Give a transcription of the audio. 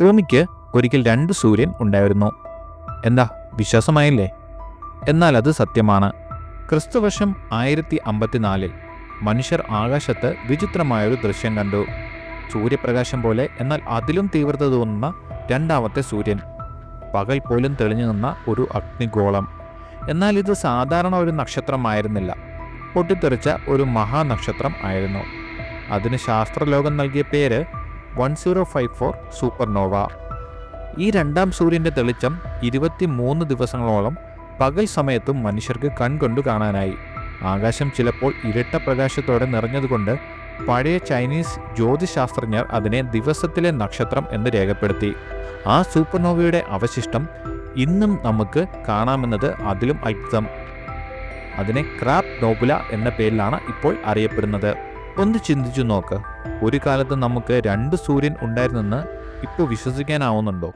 ഭൂമിക്ക് ഒരിക്കൽ രണ്ട് സൂര്യൻ ഉണ്ടായിരുന്നു. എന്താ? വിശ്വാസമായില്ലേ? എന്നാൽ അത് സത്യമാണ്. ക്രിസ്തുവർഷം ആയിരത്തി അമ്പത്തിനാലിൽ മനുഷ്യർ ആകാശത്ത് വിചിത്രമായൊരു ദൃശ്യം കണ്ടു. സൂര്യപ്രകാശം പോലെ എന്നാൽ അതിലും തീവ്രത തോന്നുന്ന രണ്ടാമത്തെ സൂര്യൻ. പകൽ പോലും തെളിഞ്ഞു നിന്ന ഒരു അഗ്നിഗോളം. എന്നാൽ ഇത് സാധാരണ ഒരു നക്ഷത്രമായിരുന്നില്ല. പൊട്ടിത്തെറിച്ച ഒരു മഹാനക്ഷത്രം ആയിരുന്നു. അതിന് ശാസ്ത്രലോകം നൽകിയ പേര് one zero five four supernova ഈ രണ്ടാം സൂര്യന്റെ തെളിച്ചം ഇരുപത്തി മൂന്ന് ദിവസങ്ങളോളം പകൽ സമയത്തും മനുഷ്യർക്ക് കൺകൊണ്ടു കാണാനായി. ആകാശം ചിലപ്പോൾ ഇരട്ട പ്രകാശത്തോടെ നിറഞ്ഞതുകൊണ്ട് പഴയ ചൈനീസ് ജ്യോതിശാസ്ത്രജ്ഞർ അതിനെ ദിവസത്തിലെ നക്ഷത്രം എന്ന് രേഖപ്പെടുത്തി. ആ സൂപ്പർനോവയുടെ അവശിഷ്ടം ഇന്നും നമുക്ക് കാണാമെന്നത് അതിലും അത്ഭുതം. അതിനെ ക്രാപ് നോബുല എന്ന പേരിലാണ് ഇപ്പോൾ അറിയപ്പെടുന്നത്. ഒന്ന് ചിന്തിച്ചു നോക്ക്. ഒരു കാലത്ത് നമുക്ക് രണ്ട് സൂര്യൻ ഉണ്ടായിരുന്നെന്ന് ഇപ്പോൾ വിശ്വസിക്കാനാവുന്നുണ്ടോ?